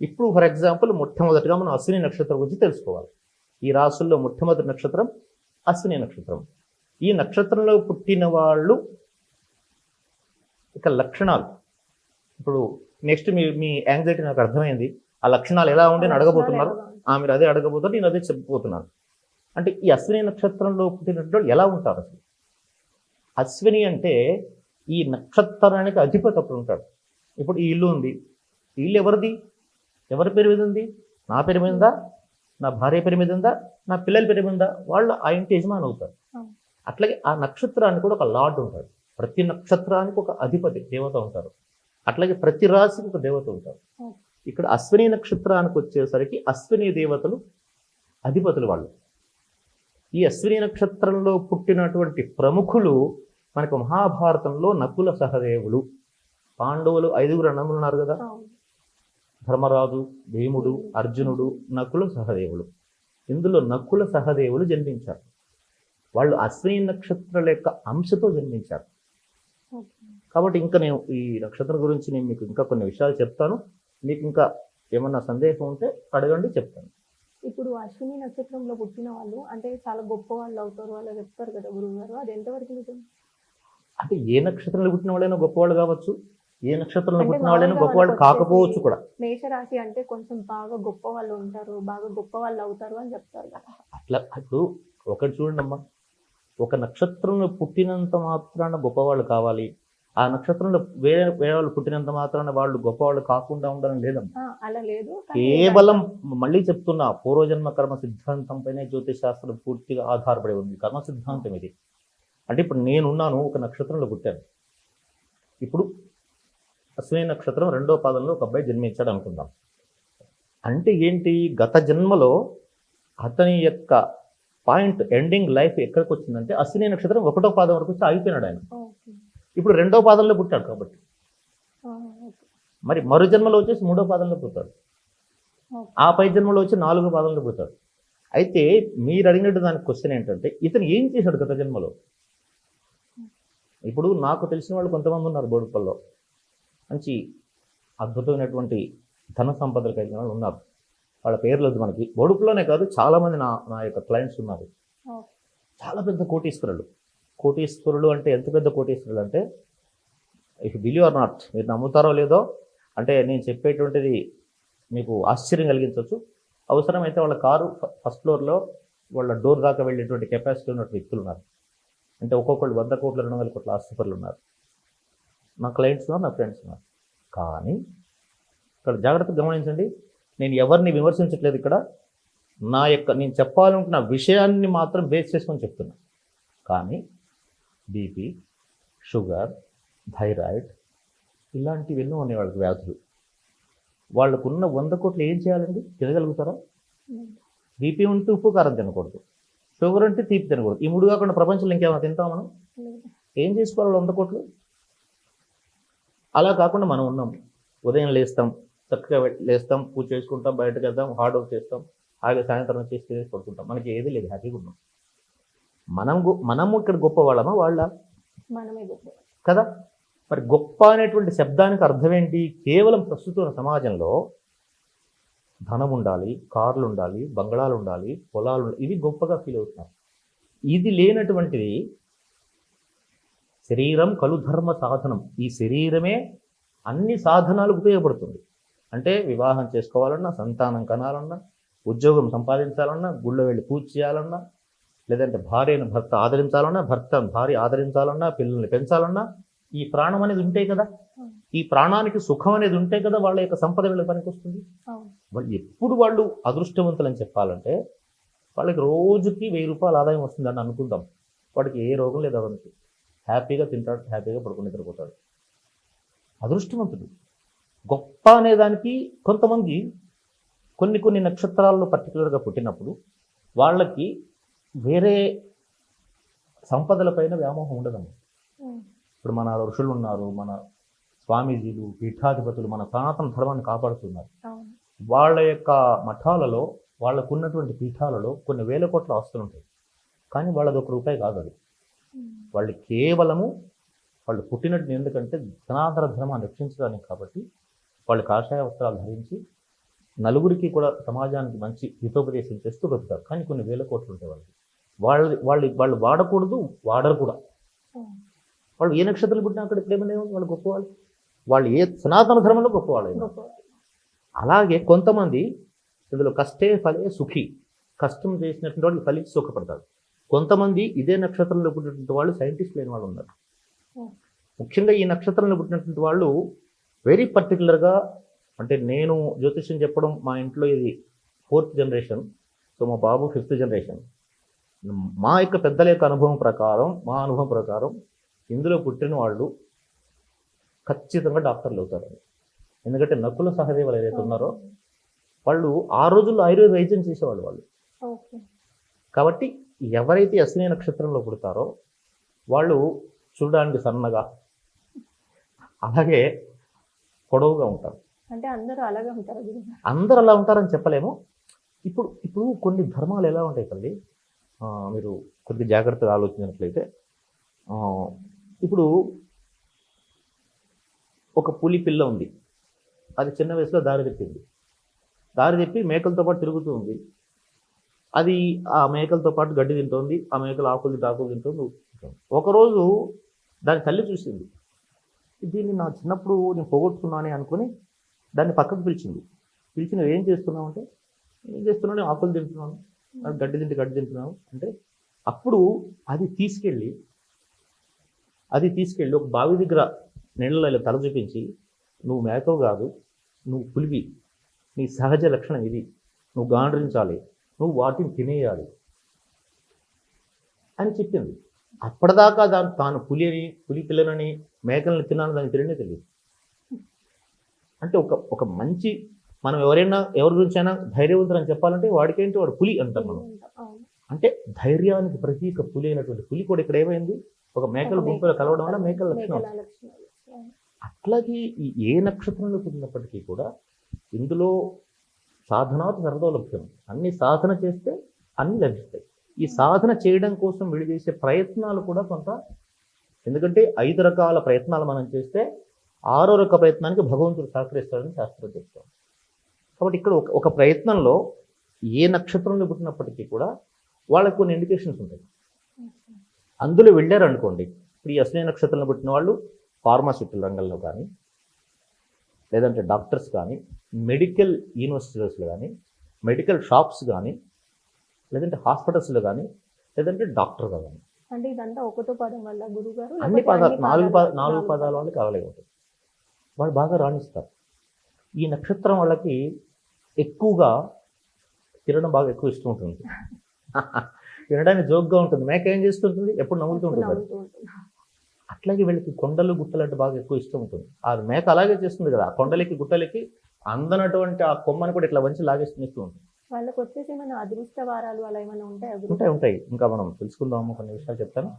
ఇప్పుడు for example మొట్టమొదటిగా మనం అశ్విని నక్షత్రం గురించి తెలుసుకోవాలి. ఈ రాసుల్లో మొట్టమొదటి నక్షత్రం అశ్విని నక్షత్రం. ఈ నక్షత్రంలో పుట్టిన వాళ్ళు ఇక లక్షణాలు. ఇప్పుడు నెక్స్ట్ మీ మీ యాంగ్జైటీ నాకు అర్థమైంది. ఆ లక్షణాలు ఎలా ఉండి అని అడగబోతున్నారు ఆ, మీరు అదే అడగబోతున్నారు నేను అదే చెప్పబోతున్నాను. అంటే ఈ అశ్విని నక్షత్రంలో పుట్టినటువంటి ఎలా ఉంటారు అసలు? అశ్విని అంటే ఈ నక్షత్రానికి అధిపతి అప్పుడు ఉంటాడు. ఇప్పుడు ఈ ఇల్లు ఉంది. ఈ ఇల్లు ఎవరిది? ఎవరి పేరు మీద ఉంది? నా పేరు మీద ఉందా? నా భార్య పేరు మీద ఉందా? నా పిల్లల పేరు మీద ఉందా? వాళ్ళు ఆ ఇంటి యజమాని అవుతారు. అట్లాగే ఆ నక్షత్రానికి కూడా ఒక లార్డ్ ఉంటాడు. ప్రతి నక్షత్రానికి ఒక అధిపతి దేవత ఉంటారు. అట్లాగే ప్రతి రాశికి ఒక దేవత ఉంటారు. ఇక్కడ అశ్విని నక్షత్రానికి వచ్చేసరికి అశ్విని దేవతలు అధిపతులు వాళ్ళు. ఈ అశ్విని నక్షత్రంలో పుట్టినటువంటి ప్రముఖులు మనకు మహాభారతంలో నకుల సహదేవులు. పాండవులు ఐదుగురు అన్నములు ఉన్నారు కదా? ధర్మరాజు భీముడు అర్జునుడు నకుల సహదేవులు. ఇందులో నకుల సహదేవులు జన్మించారు. వాళ్ళు అశ్విని నక్షత్రాల యొక్క అంశతో జన్మించారు. కాబట్టి ఇంకా నేను ఈ నక్షత్రం గురించి నేను మీకు ఇంకా కొన్ని విషయాలు చెప్తాను. మీకు ఇంకా ఏమన్నా సందేహం ఉంటే అడగండి చెప్తాను. ఇప్పుడు అశ్విని నక్షత్రంలో పుట్టిన వాళ్ళు అంటే చాలా గొప్ప వాళ్ళు అవుతారు వాళ్ళు చెప్తారు కదా గురువు గారు అది ఎంతవరకు నిజం? అంటే ఏ నక్షత్రంలో పుట్టిన వాళ్ళైనా గొప్పవాళ్ళు కావచ్చు. ఏ నక్షత్రంలో పుట్టిన వాళ్ళైనా గొప్పవాళ్ళు కాకపోవచ్చు కూడా. మేషరాశి అంటే కొంచెం బాగా గొప్ప వాళ్ళు ఉంటారు బాగా గొప్ప వాళ్ళు అవుతారు అని చెప్తారు కదా. అట్లా ఇప్పుడు ఒకటి చూడండి అమ్మా ఒక నక్షత్రంలో పుట్టినంత మాత్రాన గొప్పవాళ్ళు కావాలి. ఆ నక్షత్రంలో వేరే వేరే వాళ్ళు పుట్టినంత మాత్రాన వాళ్ళు గొప్పవాళ్ళు కాకుండా ఉండాలని లేదమ్మా. అలా లేదు. కేవలం మళ్ళీ చెప్తున్నా పూర్వజన్మ కర్మ సిద్ధాంతం పైనే జ్యోతిష్ శాస్త్రం పూర్తిగా ఆధారపడి ఉంది. కర్మ సిద్ధాంతం ఇది. అంటే ఇప్పుడు నేనున్నాను ఒక నక్షత్రంలో పుట్టాను. ఇప్పుడు అశ్విని నక్షత్రం రెండో పాదంలో ఒక అబ్బాయి జన్మించాడు అనుకుందాం. అంటే ఏంటి? గత జన్మలో అతని యొక్క పాయింట్ ఎండింగ్ లైఫ్ ఎక్కడికి వచ్చిందంటే అశ్విని నక్షత్రం ఒకటో పాదం వరకు వచ్చి ఆగిపోయినాడు ఆయన. ఇప్పుడు రెండో పాదంలో పుట్టాడు కాబట్టి. మరి మరు జన్మలో వచ్చేసి మూడో పాదంలో పుట్టాడు. ఆ పై జన్మలో వచ్చి నాలుగో పాదంలో పుట్టాడు అయితే మీరు అడిగినట్టు దానికి క్వశ్చన్ ఏంటంటే ఇతను ఏం చేశాడు గత జన్మలో? ఇప్పుడు నాకు తెలిసిన వాళ్ళు కొంతమంది ఉన్నారు బోడుపల్లో. మంచి అద్భుతమైనటువంటి ధన సంపదలు కలిగిన వాళ్ళు ఉన్నారు. వాళ్ళ పేర్లు వద్దు మనకి. బోడుపులోనే కాదు చాలామంది నా నా యొక్క క్లయింట్స్ ఉన్నారు. చాలా పెద్ద కోటీశ్వరులు. కోటీశ్వరులు అంటే ఎంత పెద్ద కోటీశ్వరులు అంటే ఇఫ్ బిలీవ్ ఆర్ నాట్ మీరు నమ్ముతారో లేదో అంటే నేను చెప్పేటువంటిది మీకు ఆశ్చర్యం కలిగించవచ్చు. అవసరమైతే వాళ్ళ కారు ఫస్ట్ ఫ్లోర్లో వాళ్ళ డోర్ దాకా వెళ్ళేటువంటి కెపాసిటీ ఉన్నటువంటి వ్యక్తులు ఉన్నారు. అంటే ఒక్కొక్కళ్ళు వంద కోట్ల రెండు వందల కోట్ల ఆస్తిపరులు ఉన్నారు. నా క్లయింట్స్ ఉన్నారు నా ఫ్రెండ్స్ ఉన్నారు కానీ ఇక్కడ జాగ్రత్తగా గమనించండి నేను ఎవరిని విమర్శించట్లేదు ఇక్కడ. నా యొక్క నేను చెప్పాలనుకున్న విషయాన్ని మాత్రం బేస్ చేసుకొని చెప్తున్నా. కానీ బీపీ షుగర్ థైరాయిడ్ ఇలాంటివి ఎన్నో ఉన్నాయి వాళ్ళకి వ్యాధులు. వాళ్ళకున్న వంద కోట్లు ఏం చేయాలండి? తినగలుగుతారా. బీపీ ఉంటే ఉప్పు కారం తినకూడదు. షుగర్ ఉంటే తీపి తినకూడదు. ఈ మూడు కాకుండా ప్రపంచంలో ఇంకేమైనా తింటాం మనం. ఏం చేసుకోవాలి వంద కోట్లు? అలా కాకుండా మనం ఉన్నాం. ఉదయం లేస్తాం చక్కగా లేస్తాం పూజ చేసుకుంటాం బయటకు వెళ్దాం హార్డ్ వర్క్ చేస్తాం హాయిగా సాయంత్రం చేసి తినేసి పడుకుంటాం. మనకి ఏది లేదు హ్యాపీగా ఉన్నాం. మనం మనము ఇక్కడ గొప్ప వాళ్ళమా వాళ్ళ? మనమే గొప్ప కదా? మరి గొప్ప అనేటువంటి శబ్దానికి అర్థం ఏంటి? కేవలం ప్రస్తుతం ఉన్న సమాజంలో ధనం ఉండాలి కార్లు ఉండాలి బంగళాలు ఉండాలి పొలాలు ఉండాలి ఇవి గొప్పగా ఫీల్ అవుతున్నారు ఇది లేనటువంటిది శరీరం కలుధర్మ సాధనం. ఈ శరీరమే అన్ని సాధనాలకు ఉపయోగపడుతుంది. అంటే వివాహం చేసుకోవాలన్నా సంతానం కనాలన్నా ఉద్యోగం సంపాదించాలన్నా గుళ్ళో వెళ్ళి పూజ చేయాలన్నా లేదంటే భార్యను భర్త ఆదరించాలన్నా భర్త భార్య ఆదరించాలన్నా పిల్లల్ని పెంచాలన్నా ఈ ప్రాణం అనేది ఉంటే కదా? ఈ ప్రాణానికి సుఖం అనేది ఉంటే కదా వాళ్ళ యొక్క సంపద వీళ్ళకి పనికి వస్తుంది వాళ్ళు ఎప్పుడు వాళ్ళు అదృష్టవంతులని చెప్పాలంటే వాళ్ళకి రోజుకి వెయ్యి రూపాయలు ఆదాయం వస్తుందని అనుకుందాం. వాడికి ఏ రోగం లేదు అవనికి హ్యాపీగా తింటాడు హ్యాపీగా పడుకుని నిద్రపోతాడు. అదృష్టవంతుడు. గొప్ప అనేదానికి కొంతమంది కొన్ని కొన్ని నక్షత్రాల్లో పర్టికులర్గా పుట్టినప్పుడు వాళ్ళకి వేరే సంపదలపైన వ్యామోహం ఉండదమ్మా ఉమ్. ఇప్పుడు మన ఋషులు ఉన్నారు మన స్వామీజీలు పీఠాధిపతులు మన సనాతన ధర్మాన్ని కాపాడుతున్నారు. వాళ్ళ యొక్క మఠాలలో వాళ్ళకు ఉన్నటువంటి పీఠాలలో కొన్ని వేల కోట్ల ఆస్తులు ఉంటాయి కానీ వాళ్ళది ఒక రూపాయి కాదు అది. వాళ్ళు కేవలము వాళ్ళు పుట్టినట్టు ఎందుకంటే ధనాధర ధర్మాన్ని రక్షించడానికి కాబట్టి వాళ్ళు కాషాయ వస్త్రాలు ధరించి నలుగురికి కూడా సమాజానికి మంచి హితోపదేశం చేస్తూ బతుకుతారు కానీ కొన్ని వేల కోట్లు ఉంటాయి వాళ్ళకి. వాళ్ళు వాళ్ళు వాళ్ళు వాడకూడదు వాడరు కూడా వాళ్ళు ఏ నక్షత్రాలు పుట్టినా అక్కడ ఉంది వాళ్ళు గొప్పవాళ్ళు. వాళ్ళు ఏ సనాతన ధర్మంలో గొప్పవాళ్ళు అలాగే కొంతమంది ఇందులో కష్టే ఫలే సుఖి. కష్టం చేసినటువంటి వాళ్ళు ఫలించి సుఖపడతారు. కొంతమంది ఇదే నక్షత్రంలో పుట్టినటువంటి వాళ్ళు సైంటిస్ట్ లేని వాళ్ళు ఉన్నారు. ముఖ్యంగా ఈ నక్షత్రంలో పుట్టినటువంటి వాళ్ళు వెరీ పర్టికులర్గా అంటే నేను జ్యోతిష్యం చెప్పడం మా ఇంట్లో ఇది ఫోర్త్ జనరేషన్ సో మా బాబు ఫిఫ్త్ జనరేషన్ మా యొక్క పెద్దల యొక్క అనుభవం ప్రకారం మా అనుభవం ప్రకారం ఇందులో పుట్టిన వాళ్ళు ఖచ్చితంగా డాక్టర్లు అవుతారు. ఎందుకంటే నకుల సహదేవులు ఏదైతే ఉన్నారో వాళ్ళు ఆ రోజుల్లో ఆయుర్వేద వైద్యం చేసేవాళ్ళు వాళ్ళు. కాబట్టి ఎవరైతే అశ్విని నక్షత్రంలో పుడతారో వాళ్ళు చూడడానికి సన్నగా అలాగే పొడవుగా ఉంటారు. అంటే అందరూ అలాగే ఉంటారు అందరూ అలా ఉంటారని చెప్పలేము. ఇప్పుడు ఇప్పుడు కొన్ని ధర్మాలు ఎలా ఉంటాయి తల్లి? మీరు కొద్దిగా జాగ్రత్తగా ఆలోచించినట్లయితే ఇప్పుడు ఒక పులి పిల్ల ఉంది. అది చిన్న వయసులో దారి తెప్పింది. దారి తెప్పి మేకలతో పాటు తిరుగుతూ ఉంది. అది ఆ మేకలతో పాటు గడ్డి తింటోంది ఆ మేకలు ఆకులు ఆకులు తింటుంది. ఒకరోజు దాని తల్లి చూసింది. దీన్ని నా చిన్నప్పుడు నేను పోగొట్టుకున్నానే అనుకుని దాన్ని పక్కకు పిలిచింది. పిలిచి నువ్వు ఏం చేస్తున్నావు అంటే ఏం చేస్తున్నావు నేను ఆకులు తింటున్నాను గడ్డి తింటే గడ్డి తింటున్నాను అంటే అప్పుడు అది తీసుకెళ్ళి అది తీసుకెళ్ళి ఒక బావి దగ్గర నీళ్ళలో తల చూపించి నువ్వు మేకవు కాదు నువ్వు పులివి నీ సహజ లక్షణం ఇది నువ్వు గాండ్రించాలి నువ్వు వాటిని తినేయాలి అని చెప్పింది. అప్పటిదాకా దాని తాను పులి అని పులి పిల్లలని మేకలను తిన్నాను దానికి తెలియనే తెలియదు. అంటే ఒక ఒక మంచి మనం ఎవరైనా ఎవరి గురించి అయినా ధైర్యవంతులు అని చెప్పాలంటే వాడికేంటి వాడు పులి అంటాం మనం. అంటే ధైర్యానికి ప్రతీక పులి అయినటువంటి పులి కూడా ఇక్కడ ఏమైంది? ఒక మేకల గుంపులో కలవడం వల్ల మేకల లక్షణం. అట్లాగే ఈ ఏ నక్షత్రంలో పుట్టినప్పటికీ కూడా ఇందులో సాధనాత్ సర్వలభ్యం అన్ని సాధన చేస్తే అన్ని లభిస్తాయి. ఈ సాధన చేయడం కోసం వీళ్ళు చేసే ప్రయత్నాలు కూడా కొంత ఎందుకంటే ఐదు రకాల ప్రయత్నాలు మనం చేస్తే ఆరో రక ప్రయత్నానికి భగవంతుడు సహకరిస్తాడని శాస్త్రం చెప్తాం. కాబట్టి ఇక్కడ ఒక ఒక ప్రయత్నంలో ఏ నక్షత్రంలో పుట్టినప్పటికీ కూడా వాళ్ళకి కొన్ని ఇండికేషన్స్ ఉంటాయి. అందులో వెళ్ళారు అనుకోండి. ఇప్పుడు ఈ అశ్విని నక్షత్రంలో పుట్టిన వాళ్ళు ఫార్మాసిటికల్ రంగంలో కానీ లేదంటే డాక్టర్స్ కానీ మెడికల్ యూనివర్సిటీస్లో కానీ మెడికల్ షాప్స్ కానీ లేదంటే హాస్పిటల్స్లో కానీ లేదంటే డాక్టర్గా కానీ. అంటే ఇదంతా ఒకటో పదం వల్ల గురుగారు అన్ని లేకపోతే పదాలు అన్ని నాలుగు పద నాలుగు పదాల వాళ్ళు కలలే ఉంటాయి వాళ్ళు బాగా రాణిస్తారు. ఈ నక్షత్రం వాళ్ళకి ఎక్కువగా తినడం బాగా ఎక్కువ ఇష్టం ఉంటుంది. తినడానికి జోక్గా ఉంటుంది. మేక ఏం చేస్తుంటుంది? ఎప్పుడు నవ్వుతూ ఉంటుంది అది. నవ్వుతూ ఉంటుంది. అట్లాగే వీళ్ళకి కొండలు గుట్టలు అంటే బాగా ఎక్కువ ఇష్టం ఉంటుంది. ఆ మేక అలాగే చేస్తుంది కదా. ఆ కొండలకి గుట్టలకి అందనటువంటి ఆ కొమ్మని కూడా ఇట్లా వంచి లాగేస్తూ ఉంటుంది వాళ్ళకి వచ్చేసి ఏమైనా అదృష్ట వారాలు అలా ఏమైనా ఉంటాయా? ఉంటాయి ఉంటాయి. ఇంకా మనం తెలుసుకుందాము కొన్ని విషయాలు చెప్తాను.